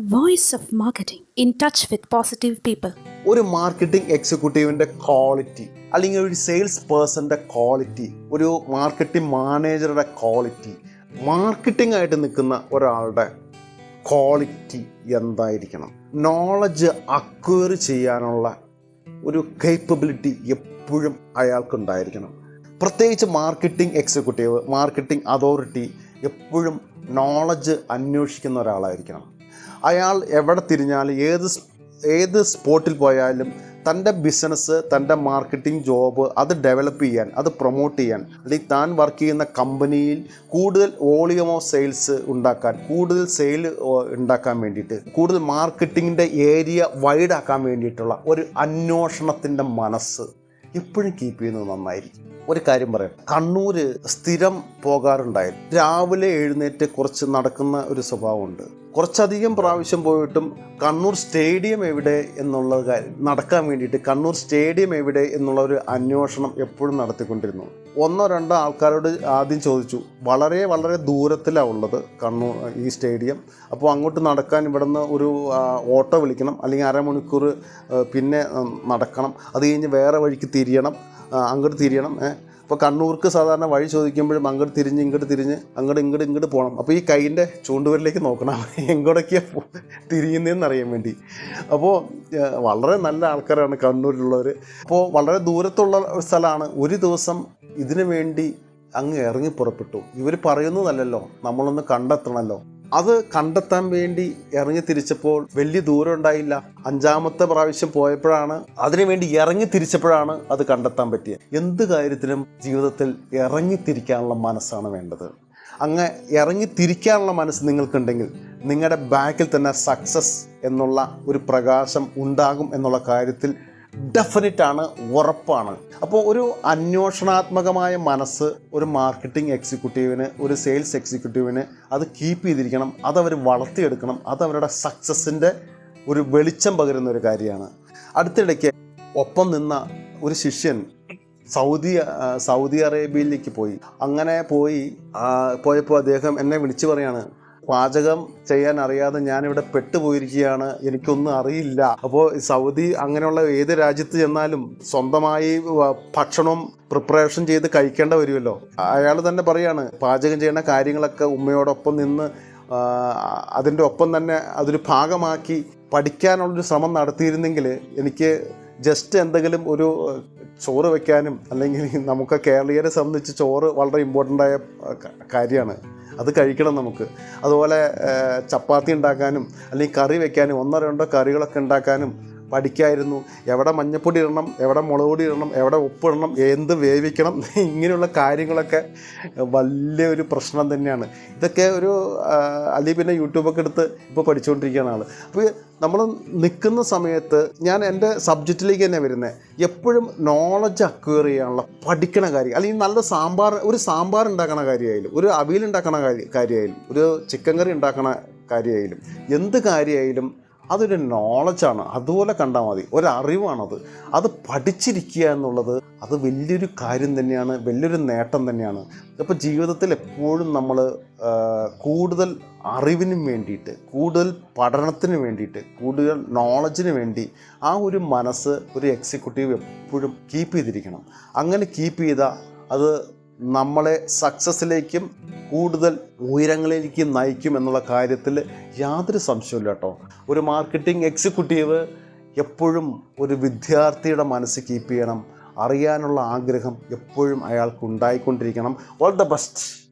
Voice of marketing in touch with positive people ഒരു marketing എക്സിക്യൂട്ടീവിന്റെ quality അല്ലെങ്കിൽ ഒരു സെയിൽസ് പേഴ്സന്റെ ക്വാളിറ്റി ഒരു മാർക്കറ്റിംഗ് മാനേജറുടെ ക്വാളിറ്റി മാർക്കറ്റിംഗ് ആയിട്ട് നിൽക്കുന്ന ഒരാളുടെ ക്വാളിറ്റി എന്തായിരിക്കണം? നോളജ് അക്വയർ ചെയ്യാനുള്ള ഒരു കേപ്പബിലിറ്റി എപ്പോഴും അയാൾക്കുണ്ടായിരിക്കണം. പ്രത്യേകിച്ച് മാർക്കറ്റിംഗ് എക്സിക്യൂട്ടീവ് മാർക്കറ്റിംഗ് അതോറിറ്റി എപ്പോഴും നോളജ് അന്വേഷിക്കുന്ന ഒരാളായിരിക്കണം. അയാൾ എവിടെ തിരിഞ്ഞാലും ഏത് ഏത് സ്പോട്ടിൽ പോയാലും തന്റെ ബിസിനസ് തന്റെ മാർക്കറ്റിംഗ് ജോബ് അത് ഡെവലപ്പ് ചെയ്യാൻ അത് പ്രൊമോട്ട് ചെയ്യാൻ അല്ലെങ്കിൽ താൻ വർക്ക് ചെയ്യുന്ന കമ്പനിയിൽ കൂടുതൽ വോളിയം ഓഫ് സെയിൽസ് ഉണ്ടാക്കാൻ കൂടുതൽ സെയിൽ ഉണ്ടാക്കാൻ വേണ്ടിയിട്ട് കൂടുതൽ മാർക്കറ്റിങ്ങിന്റെ ഏരിയ വൈഡ് ആക്കാൻ വേണ്ടിയിട്ടുള്ള ഒരു അന്വേഷണത്തിന്റെ മനസ്സ് എപ്പോഴും കീപ്പ് ചെയ്യുന്നത് നന്നായിരിക്കും. ഒരു കാര്യം പറയാം. കണ്ണൂർ സ്ഥിരം പോകാറുണ്ടായിരുന്നു. രാവിലെ എഴുന്നേറ്റ് കുറച്ച് നടക്കുന്ന ഒരു സ്വഭാവമുണ്ട്. കുറച്ചധികം പ്രാവശ്യം പോയിട്ടും കണ്ണൂർ സ്റ്റേഡിയം എവിടെ എന്നുള്ള കാര്യം നടക്കാൻ വേണ്ടിയിട്ട് കണ്ണൂർ സ്റ്റേഡിയം എവിടെ എന്നുള്ള ഒരു അന്വേഷണം എപ്പോഴും നടത്തിക്കൊണ്ടിരുന്നു. ഒന്നോ രണ്ടോ ആൾക്കാരോട് ആദ്യം ചോദിച്ചു വളരെ വളരെ ദൂരത്തിലാണ് ഉള്ളത് കണ്ണൂർ ഈ സ്റ്റേഡിയം. അപ്പോൾ അങ്ങോട്ട് നടക്കാൻ ഇവിടുന്ന് ഒരു ഓട്ടോ വിളിക്കണം അല്ലെങ്കിൽ അരമണിക്കൂർ പിന്നെ നടക്കണം. അത് കഴിഞ്ഞ് വേറെ വഴിക്ക് തിരിയണം അങ്ങോട്ട് തിരിയണം ഏ അപ്പോൾ കണ്ണൂർക്ക് സാധാരണ വഴി ചോദിക്കുമ്പോഴും അങ്ങോട്ട് തിരിഞ്ഞ് ഇങ്ങോട്ട് തിരിഞ്ഞ് അങ്ങോട്ട് ഇങ്ങോട്ട് ഇങ്ങോട്ട് പോകണം അപ്പോൾ ഈ കൈയിന്റെ ചൂണ്ടുവരിലേക്ക് നോക്കണം. എങ്ങോട്ടൊക്കെയാണ് തിരിയുന്നതെന്ന് അറിയാൻ വേണ്ടി. അപ്പോൾ വളരെ നല്ല ആൾക്കാരാണ് കണ്ണൂരിലുള്ളവർ അപ്പോൾ വളരെ ദൂരത്തുള്ള സ്ഥലമാണ് ഒരു ദിവസം ഇതിനു വേണ്ടി അങ്ങ് ഇറങ്ങി പുറപ്പെട്ടു. ഇവർ പറയുന്നതല്ലല്ലോ നമ്മളൊന്ന് കണ്ടെത്തണമല്ലോ അത് കണ്ടെത്താൻ വേണ്ടി ഇറങ്ങി തിരിച്ചപ്പോൾ വലിയ ദൂരം ഉണ്ടായില്ല. അഞ്ചാമത്തെ പ്രാവശ്യം പോയപ്പോഴാണ് അതിനുവേണ്ടി ഇറങ്ങി തിരിച്ചപ്പോഴാണ് അത് കണ്ടെത്താൻ പറ്റിയത്. എന്ത് കാര്യത്തിലും ജീവിതത്തിൽ ഇറങ്ങി തിരിക്കാനുള്ള മനസ്സാണ് വേണ്ടത്. അങ്ങ് ഇറങ്ങി തിരിക്കാനുള്ള മനസ്സ് നിങ്ങൾക്കുണ്ടെങ്കിൽ നിങ്ങളുടെ ബാക്കിൽ തന്നെ സക്സസ് എന്നുള്ള ഒരു പ്രകാശം ഉണ്ടാകും എന്നുള്ള കാര്യത്തിൽ ഡെഫിനറ്റ് ആണ് ഉറപ്പാണ്. അപ്പോൾ ഒരു അന്വേഷണാത്മകമായ മനസ്സ് ഒരു മാർക്കറ്റിംഗ് എക്സിക്യൂട്ടീവിന് ഒരു സെയിൽസ് എക്സിക്യൂട്ടീവിന് അത് കീപ്പ് ചെയ്തിരിക്കണം അതവർ വളർത്തിയെടുക്കണം അതവരുടെ അവരുടെ സക്സസ്സിന്റെ ഒരു വെളിച്ചം പകരുന്ന ഒരു കാര്യമാണ്. അടുത്തിടയ്ക്ക് ഒപ്പം നിന്ന ഒരു ശിഷ്യൻ സൗദി സൗദി അറേബ്യയിലേക്ക് പോയി. അങ്ങനെ പോയി പോയപ്പോൾ അദ്ദേഹം എന്നെ വിളിച്ചു പറയാണ് പാചകം ചെയ്യാൻ അറിയാതെ ഞാനിവിടെ പെട്ടുപോയിരിക്കുകയാണ്. എനിക്കൊന്നും അറിയില്ല. അപ്പോൾ സൗദി അങ്ങനെയുള്ള ഏത് രാജ്യത്ത് ചെന്നാലും സ്വന്തമായി ഭക്ഷണം പ്രിപ്പറേഷൻ ചെയ്ത് കഴിക്കേണ്ട വരുമല്ലോ. അയാൾ തന്നെ പറയാണ് പാചകം ചെയ്യുന്ന കാര്യങ്ങളൊക്കെ ഉമ്മയോടൊപ്പം നിന്ന് അതിന്റെ ഒപ്പം തന്നെ അതൊരു ഭാഗമാക്കി പഠിക്കാനുള്ളൊരു ശ്രമം നടത്തിയിരുന്നെങ്കിൽ എനിക്ക് ജസ്റ്റ് എന്തെങ്കിലും ഒരു ചോറ് വെക്കാനും അല്ലെങ്കിൽ നമുക്ക് കേരളീയരെ സംബന്ധിച്ച് ചോറ് വളരെ ഇമ്പോർട്ടന്റ് ആയ കാര്യമാണ്. അത് കഴിക്കണം നമുക്ക്. അതുപോലെ ചപ്പാത്തി ഉണ്ടാക്കാനും അല്ലെങ്കിൽ കറി വെക്കാനും ഒന്നോ രണ്ടോ കറികളൊക്കെ ഉണ്ടാക്കാനും പഠിക്കായിരുന്നു. എവിടെ മഞ്ഞപ്പൊടി ഇടണം എവിടെ മുളക് പൊടി ഇടണം എവിടെ ഉപ്പ് ഇടണം എന്ത് വേവിക്കണം ഇങ്ങനെയുള്ള കാര്യങ്ങളൊക്കെ വലിയൊരു പ്രശ്നം തന്നെയാണ്. ഇതൊക്കെ ഒരു അലി പിന്നെ യൂട്യൂബൊക്കെ എടുത്ത് ഇപ്പോൾ പഠിച്ചുകൊണ്ടിരിക്കുകയാണ് ആൾ അപ്പോൾ നമ്മൾ നിൽക്കുന്ന സമയത്ത് ഞാൻ എന്റെ സബ്ജക്റ്റിലേക്ക് തന്നെ വരുന്നത് എപ്പോഴും നോളജ് അക്വയർ ചെയ്യാനുള്ള പഠിക്കണ കാര്യം അല്ലെങ്കിൽ നല്ല സാമ്പാർ ഒരു സാമ്പാർ ഉണ്ടാക്കണ കാര്യമായാലും ഒരു അവിയൽ ഉണ്ടാക്കണ കാര്യ കാര്യമായാലും ഒരു ചിക്കൻ കറി ഉണ്ടാക്കണ കാര്യമായാലും എന്ത് കാര്യമായാലും അതൊരു നോളജാണ് അതുപോലെ കണ്ടാൽ മതി. ഒരറിവാണത്. അത് പഠിച്ചിരിക്കുക എന്നുള്ളത് അത് വലിയൊരു കാര്യം തന്നെയാണ് വലിയൊരു നേട്ടം തന്നെയാണ്. അപ്പോൾ ജീവിതത്തിൽ എപ്പോഴും നമ്മൾ കൂടുതൽ അറിവിനും വേണ്ടിയിട്ട് കൂടുതൽ പഠനത്തിന് വേണ്ടിയിട്ട് കൂടുതൽ നോളജിന് വേണ്ടി ആ ഒരു മനസ്സ് ഒരു എക്സിക്യൂട്ടീവ് എപ്പോഴും കീപ്പ് ചെയ്തിരിക്കണം. അങ്ങനെ കീപ്പ് ചെയ്താൽ അത് നമ്മളെ സക്സസ്സിലേക്കും കൂടുതൽ ഉയരങ്ങളിലേക്ക് നയിക്കും എന്നുള്ള കാര്യത്തിൽ യാതൊരു സംശയമില്ല കേട്ടോ. ഒരു മാർക്കറ്റിംഗ് എക്സിക്യൂട്ടീവ് എപ്പോഴും ഒരു വിദ്യാർത്ഥിയുടെ മനസ്സ് കീപ്പ് ചെയ്യണം. അറിയാനുള്ള ആഗ്രഹം എപ്പോഴും അയാൾക്ക് ഉണ്ടായിക്കൊണ്ടിരിക്കണം. All the best